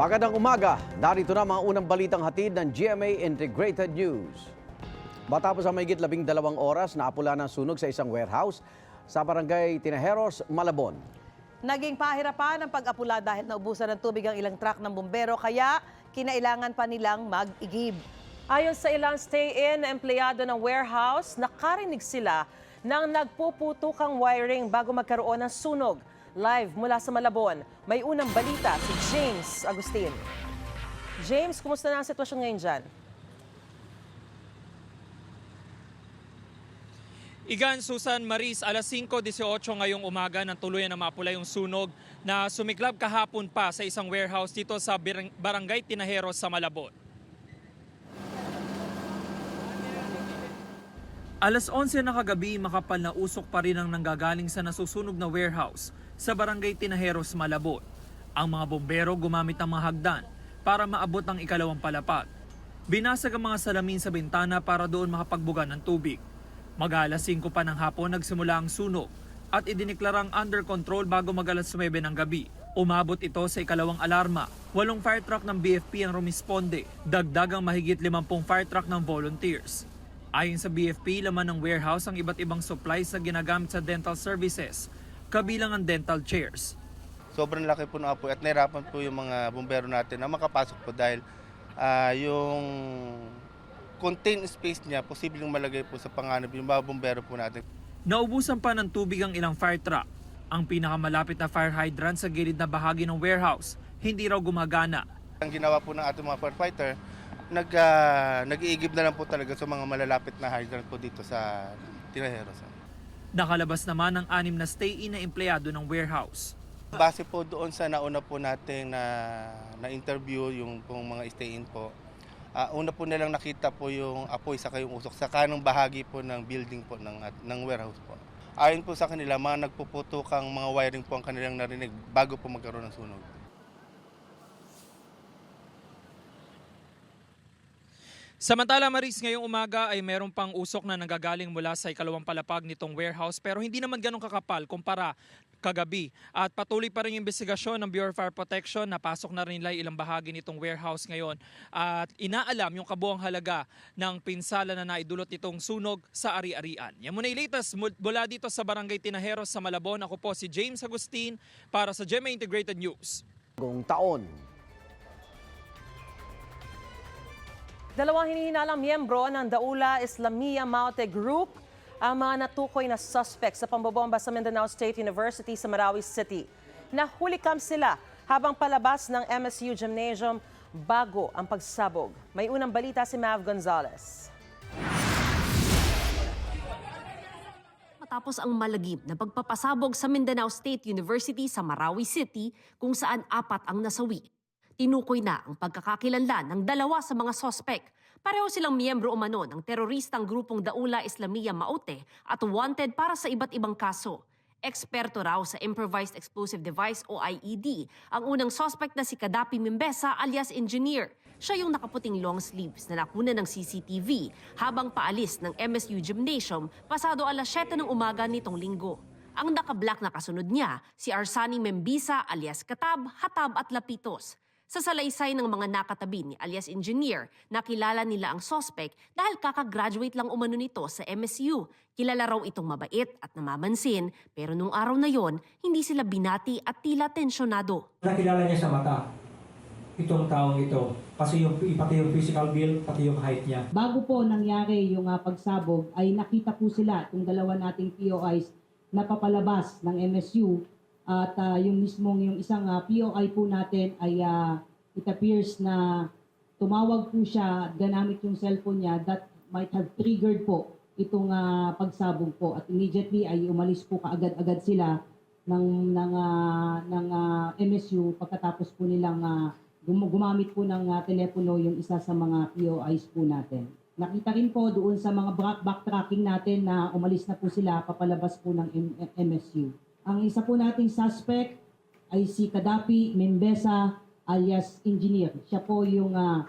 Magandang umaga. Narito na mga unang balitang hatid ng GMA Integrated News. Matapos ang mahigit labing dalawang oras, naapula ng sunog sa isang warehouse sa barangay Tinajeros, Malabon. Naging pahirapan ang pag-apula dahil naubusan ng tubig ang ilang truck ng bumbero kaya kinailangan pa nilang mag-igib. Ayon sa ilang stay-in na empleyado ng warehouse, nakarinig sila ng nagpuputukang wiring bago magkaroon ng sunog. Live mula sa Malabon, may unang balita si James Agustin. James, kumusta na ang sitwasyon ngayon dyan? Igan Susan Maris, alas 5.18 ngayong umaga nang tuluyan na mapula yung sunog na sumiklab kahapon pa sa isang warehouse dito sa Barangay Tinajeros sa Malabon. Alas 11 na kagabi, makapal na usok pa rin ang nanggagaling sa nasusunog na warehouse sa Barangay Tinajeros, Malabon. Ang mga bombero gumamit ng mga hagdan para maabot ang ikalawang palapag. Binasag ang mga salamin sa bintana para doon makapagbuga ng tubig. Mag-alas 5 pa ng hapon nagsimula ang sunog at idiniklarang under control bago mag-alas 9 ng gabi. Umabot ito sa ikalawang alarma. Walong fire truck ng BFP ang rumisponde. Dagdag ang mahigit 50 fire truck ng volunteers. Ayon sa BFP, laman ng warehouse ang iba't ibang supplies na ginagamit sa dental services, kabilang ang dental chairs. sobrang laki po ng apoy at nahirapan po yung mga bumbero natin na makapasok po dahil ah, yung contain space niya posibleng malagay po sa panganib yung mga bumbero po natin. Naubusan pa ng tubig ang ilang fire truck. Ang pinakamalapit na fire hydrant sa gilid na bahagi ng warehouse, hindi raw gumagana. Ang ginawa po ng ating mga firefighter, nag, ah, nag-iigib na lang po talaga sa mga malalapit na hydrant po dito sa Tinajeros. Nakalabas naman ang anim na stay-in na empleyado ng warehouse. Base po doon sa nauna po nating na, na interview yung pong mga stay-in po, ah, una po nilang nakita po yung apoy sa yung usok sa kanang bahagi po ng building po ng, ng warehouse po. Ayon po sa kanila, mga nagpuputukang mga wiring po ang kanilang narinig bago po magkaroon ng sunog. Samantala Maris, ngayong umaga ay meron pang usok na nanggagaling mula sa ikalawang palapag nitong warehouse pero hindi naman ganun kakapal kumpara kagabi. At patuloy pa rin yung investigasyon ng Bureau of Fire Protection. Napasok na rin nila ilang bahagi nitong warehouse ngayon. At inaalam yung kabuang halaga ng pinsala na naidulot nitong sunog sa ari-arian. Yan muna yung latest mul- mula dito sa Barangay Tinajeros sa Malabon. Ako po si James Agustin para sa GMA Integrated News. Gong taon. Dalawang hinihinalang miyembro ng Daula Islamia Maute Group ang mga natukoy na suspect sa pambobomba sa Mindanao State University sa Marawi City. Nahuli kam sila habang palabas ng MSU Gymnasium bago ang pagsabog. May unang balita si Mav Gonzalez. Matapos ang malagim na pagpapasabog sa Mindanao State University sa Marawi City kung saan apat ang nasawi. Tinukoy na ang pagkakakilanlan ng dalawa sa mga sospek. Pareho silang miyembro umano ng teroristang grupong Daula Islamia Maute at wanted para sa iba't ibang kaso. Eksperto raw sa Improvised Explosive Device o IED ang unang suspect na si Kadapi Mimbesa alias Engineer. Siya yung nakaputing long sleeves na nakuna ng CCTV habang paalis ng MSU Gymnasium pasado alas 7 ng umaga nitong linggo. Ang naka-black na kasunod niya, si Arsani Membisa alias Katab, Hatab at Lapitos. Sa salaysay ng mga nakatabi ni alias engineer, nakilala nila ang sospek dahil kakagraduate lang umano nito sa MSU. Kilala raw itong mabait at namamansin, pero nung araw na yon, hindi sila binati at tila tensyonado. Nakilala niya sa mata itong taong ito. Kasi yung, pati yung physical build, pati yung height niya. Bago po nangyari yung ah, pagsabog ay nakita po sila itong dalawa nating POIs na papalabas ng MSU at ah, yung mismong yung isang ah, POI po natin ay ah, it appears na tumawag po siya gamit yung cellphone niya that might have triggered po itong ah, pagsabog po at immediately ay umalis po kaagad-agad sila ng ng ah, ng ah, MSU pagkatapos po nilang gum- gumamit po ng ah, telepono yung isa sa mga POIs po natin. Nakita rin po doon sa mga back- backtracking natin na umalis na po sila papalabas po ng M- MSU. Ang isa po nating suspect ay si Kadapi Membesa alias Engineer. Siya po yung ah,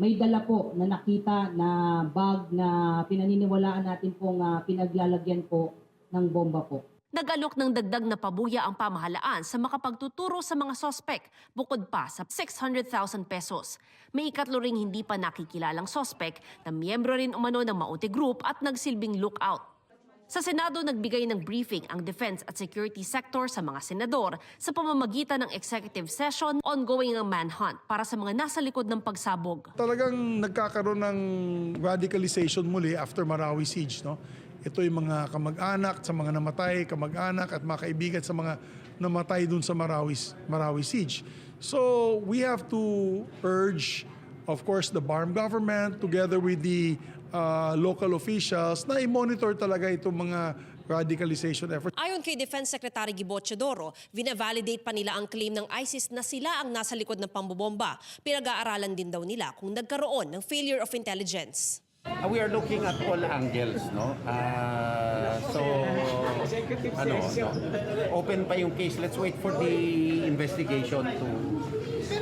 may dala po na nakita na bag na pinaniniwalaan natin pong ah, pinaglalagyan po ng bomba po. Nag-alok ng dagdag na pabuya ang pamahalaan sa makapagtuturo sa mga sospek bukod pa sa 600,000 pesos. May ikatlo ring hindi pa nakikilalang sospek na miyembro rin umano ng Maute Group at nagsilbing lookout. Sa Senado, nagbigay ng briefing ang defense at security sector sa mga senador sa pamamagitan ng executive session ongoing ang manhunt para sa mga nasa likod ng pagsabog. Talagang nagkakaroon ng radicalization muli after Marawi Siege. No? Ito yung mga kamag-anak sa mga namatay, kamag-anak at mga kaibigan sa mga namatay dun sa Marawi, Marawi Siege. So we have to urge, of course, the BARM government together with the uh, local officials na i-monitor talaga itong mga radicalization efforts. Ayon kay Defense Secretary Gibo Teodoro, vina-validate pa nila ang claim ng ISIS na sila ang nasa likod ng pambobomba. Pinag-aaralan din daw nila kung nagkaroon ng failure of intelligence. Uh, we are looking at all angles, no? Uh, so, ano, no? open pa yung case. Let's wait for the investigation to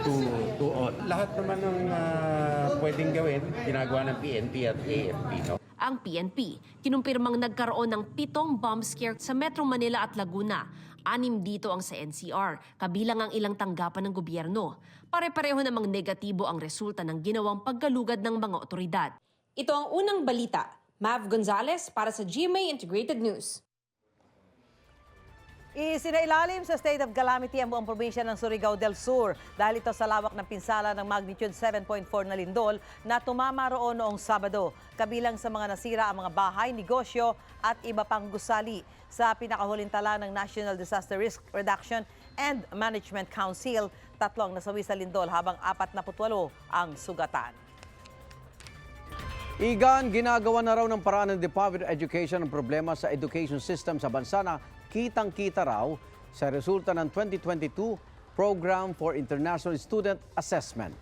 to to all. Lahat naman ng uh, pwedeng gawin, ginagawa ng PNP at AFP, no? Ang PNP, kinumpirmang nagkaroon ng pitong bomb scare sa Metro Manila at Laguna. Anim dito ang sa NCR, kabilang ang ilang tanggapan ng gobyerno. Pare-pareho namang negatibo ang resulta ng ginawang paggalugad ng mga otoridad. Ito ang unang balita. Mav Gonzalez para sa GMA Integrated News. Isinailalim sa state of calamity ang buong probinsya ng Surigao del Sur dahil ito sa lawak ng pinsala ng magnitude 7.4 na lindol na tumama roon noong Sabado. Kabilang sa mga nasira ang mga bahay, negosyo at iba pang gusali. Sa pinakahuling tala ng National Disaster Risk Reduction and Management Council, tatlong nasawi sa lindol habang 48 ang sugatan. Igan, ginagawa na raw ng paraan ng Department of Education ang problema sa education system sa bansa na kitang-kita raw sa resulta ng 2022 Program for International Student Assessment.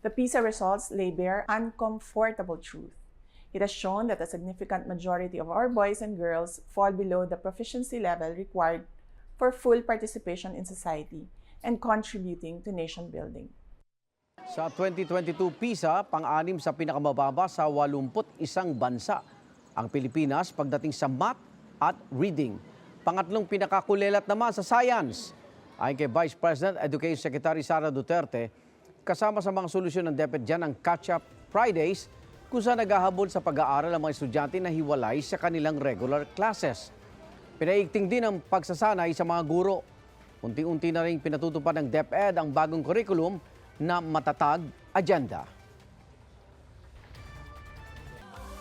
The PISA results lay bare uncomfortable truth. It has shown that a significant majority of our boys and girls fall below the proficiency level required for full participation in society and contributing to nation building. Sa 2022 PISA, pang-anim sa pinakamababa sa 81 bansa. Ang Pilipinas pagdating sa math at reading. Pangatlong pinakakulelat naman sa science. Ayon kay Vice President Education Secretary Sara Duterte, kasama sa mga solusyon ng DepEd dyan ang Catch-up Fridays kung saan naghahabol sa pag-aaral ang mga estudyante na hiwalay sa kanilang regular classes. Pinaigting din ang pagsasanay sa mga guro. Unti-unti na rin pinatutupad ng DepEd ang bagong curriculum na matatag agenda.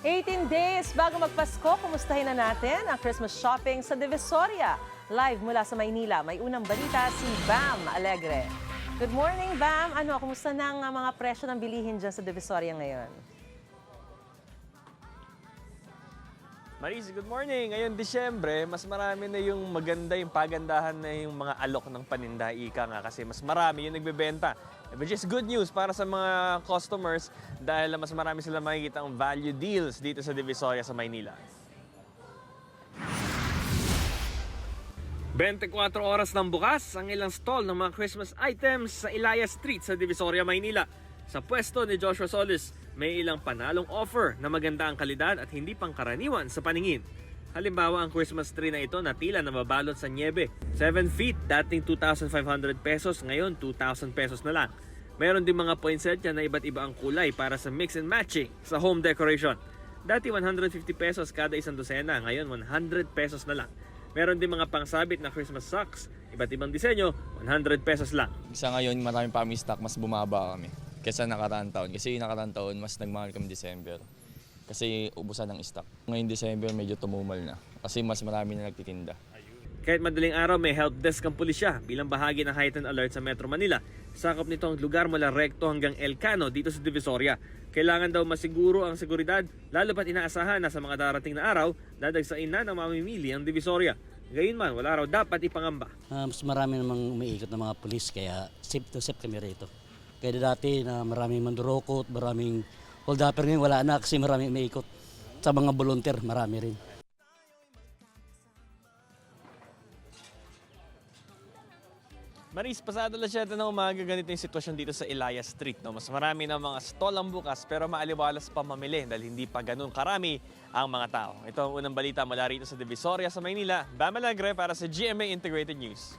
18 days bago magpasko, kumustahin na natin ang Christmas shopping sa Divisoria. Live mula sa Maynila, may unang balita si Bam Alegre. Good morning, Bam. Ano, kumusta na ang mga presyo ng bilihin dyan sa Divisoria ngayon? Maris, good morning. Ngayon, Disyembre, mas marami na yung maganda, yung pagandahan na yung mga alok ng paninda, ika nga, kasi mas marami yung nagbebenta. Which is good news para sa mga customers dahil mas marami sila makikita ang value deals dito sa Divisoria sa Maynila. 24 oras ng bukas ang ilang stall ng mga Christmas items sa Ilaya Street sa Divisoria, Maynila. Sa pwesto ni Joshua Solis, may ilang panalong offer na maganda ang kalidad at hindi pangkaraniwan sa paningin. Halimbawa, ang Christmas tree na ito na tila na mabalot sa niebe. 7 feet, dating 2,500 pesos, ngayon 2,000 pesos na lang. Meron din mga poinsettia na iba't iba ang kulay para sa mix and matching sa home decoration. Dati 150 pesos kada isang dosena, ngayon 100 pesos na lang. Meron din mga pangsabit na Christmas socks, iba't ibang disenyo, 100 pesos lang. Sa ngayon, marami pa kami stock, mas bumaba kami kaysa nakaraan taon. Kasi yung nakaraan taon, mas nagmahal kami December. Kasi ubusan ng stock. Ngayon December, medyo tumumal na. Kasi mas marami na nagtitinda. Kahit madaling araw, may help desk ang pulisya bilang bahagi ng heightened alert sa Metro Manila. Sakop nito ang lugar mula Recto hanggang Elcano dito sa Divisoria. Kailangan daw masiguro ang seguridad, lalo pat inaasahan na sa mga darating na araw, dadagsain na ng mamimili ang Divisoria. Gayunman, wala raw dapat ipangamba. Ah, mas marami namang umiikot ng mga pulis kaya safe to safe kami rito. Kaya dati na maraming mandurokot, maraming hold upper ngayon wala na kasi maraming umiikot. Sa mga volunteer, marami rin. Maris, pasado lang siya ng umaga ganito yung sitwasyon dito sa Elias Street. No? Mas marami ng mga stall ang bukas pero maaliwalas pa mamili dahil hindi pa ganun karami ang mga tao. Ito ang unang balita mula rito sa Divisoria sa Maynila. Bam Alegre para sa GMA Integrated News.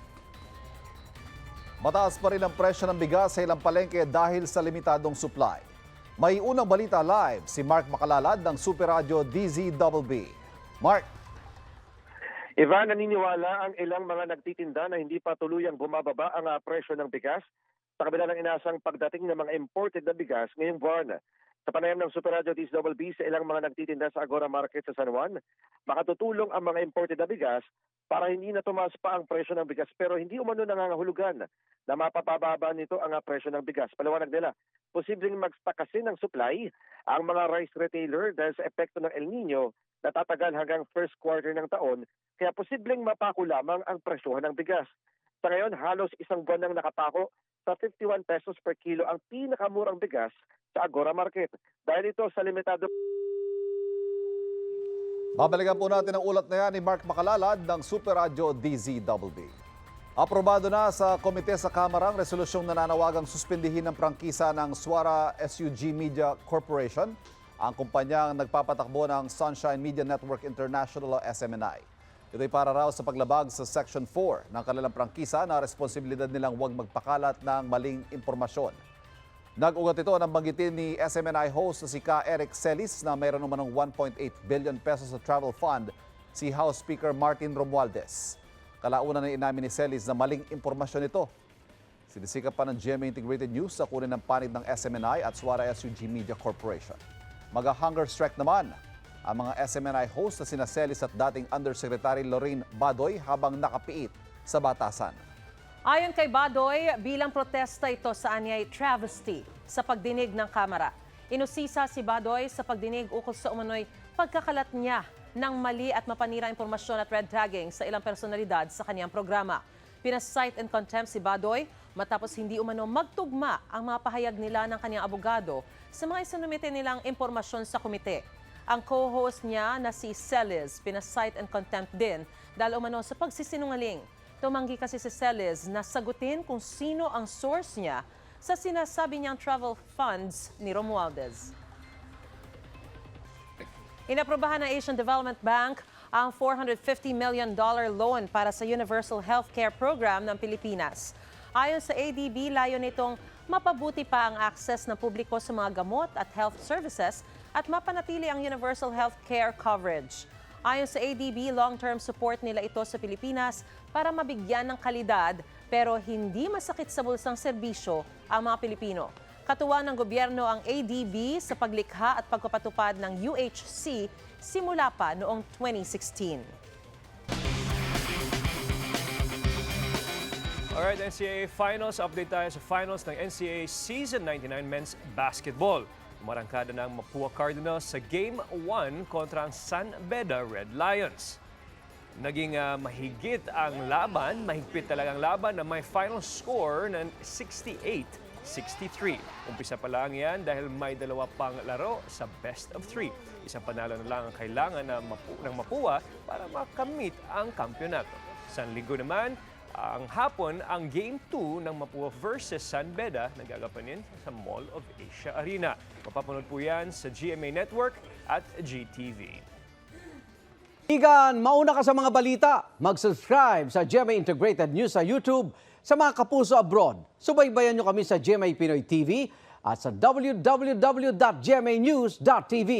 Mataas pa rin ang presyo ng bigas sa ilang palengke dahil sa limitadong supply. May unang balita live si Mark Makalalad ng Super Radio DZBB. Mark, Ivan, naniniwala ang ilang mga nagtitinda na hindi pa tuluyang bumababa ang ah, presyo ng bigas sa kabila ng inasang pagdating ng mga imported na bigas ngayong buwan. Sa panayam ng Super Radio DSWB sa ilang mga nagtitinda sa Agora Market sa San Juan, makatutulong ang mga imported na bigas para hindi na tumaas pa ang presyo ng bigas pero hindi umano nangangahulugan na mapapababa nito ang ah, presyo ng bigas. Paliwanag nila, posibleng mag-stack kasi ng supply ang mga rice retailer dahil sa epekto ng El Nino na tatagal hanggang first quarter ng taon kaya posibleng mapako lamang ang presyohan ng bigas. Sa ngayon, halos isang buwan nang nakapako sa 51 pesos per kilo ang pinakamurang bigas sa Agora Market. Dahil ito sa limitado babalikan po natin ang ulat na yan ni Mark Makalalad ng Super Radio DZBB. Aprobado na sa komite sa Kamara ang resolusyong nananawagang suspindihin ng prangkisa ng Suara SUG Media Corporation, ang kumpanyang nagpapatakbo ng Sunshine Media Network International o SMNI. Ito'y para raw sa paglabag sa Section 4 ng kanilang prangkisa na responsibilidad nilang huwag magpakalat ng maling impormasyon. Nag-ugat ito ng banggitin ni SMNI host na si Ka Eric Celis na mayroon naman ng 1.8 billion pesos sa travel fund si House Speaker Martin Romualdez. Kalaunan na inamin ni Celis na maling impormasyon ito. Sinisikap pa ng GMA Integrated News sa kunin ng panig ng SMNI at Suara SUG Media Corporation. Maga-hunger strike naman ang mga SMNI host na sina Celis at dating Undersecretary Lorraine Badoy habang nakapiit sa batasan. Ayon kay Badoy, bilang protesta ito sa anyay travesty sa pagdinig ng Kamara. Inusisa si Badoy sa pagdinig ukol sa umano'y pagkakalat niya ng mali at mapanira impormasyon at red tagging sa ilang personalidad sa kanyang programa. Pinasight and contempt si Badoy matapos hindi umano magtugma ang mga pahayag nila ng kanyang abogado sa mga isinumite nilang impormasyon sa komite. Ang co-host niya na si Celis, pinasight and contempt din dahil umano sa pagsisinungaling. Tumanggi kasi si Celis na sagutin kung sino ang source niya sa sinasabi niyang travel funds ni Romualdez. Inaprobahan ng Asian Development Bank ang $450 million loan para sa Universal Healthcare Program ng Pilipinas. Ayon sa ADB, layo nitong mapabuti pa ang access ng publiko sa mga gamot at health services at mapanatili ang universal healthcare coverage. Ayon sa ADB, long-term support nila ito sa Pilipinas para mabigyan ng kalidad pero hindi masakit sa bulsang serbisyo ang mga Pilipino. Katuwa ng gobyerno ang ADB sa paglikha at pagpapatupad ng UHC simula pa noong 2016. Alright, NCAA Finals. Update tayo sa finals ng NCAA Season 99 Men's Basketball. Marangkada ng Mapua Cardinals sa Game 1 kontra ang San Beda Red Lions. Naging ah, mahigit ang laban, mahigpit talagang laban na may final score ng 68-63. Umpisa pa lang yan dahil may dalawa pang laro sa best of three. Isang panalo na lang ang kailangan na mapu- ng Mapua para makamit ang kampyonato. San Linggo naman, ang hapon, ang Game 2 ng Mapua versus San Beda na gagapanin sa Mall of Asia Arena. Mapapanood po yan sa GMA Network at GTV. Igan, mauna ka sa mga balita. Mag-subscribe sa GMA Integrated News sa YouTube sa mga kapuso abroad. Subaybayan nyo kami sa GMA Pinoy TV at sa www.gmanews.tv.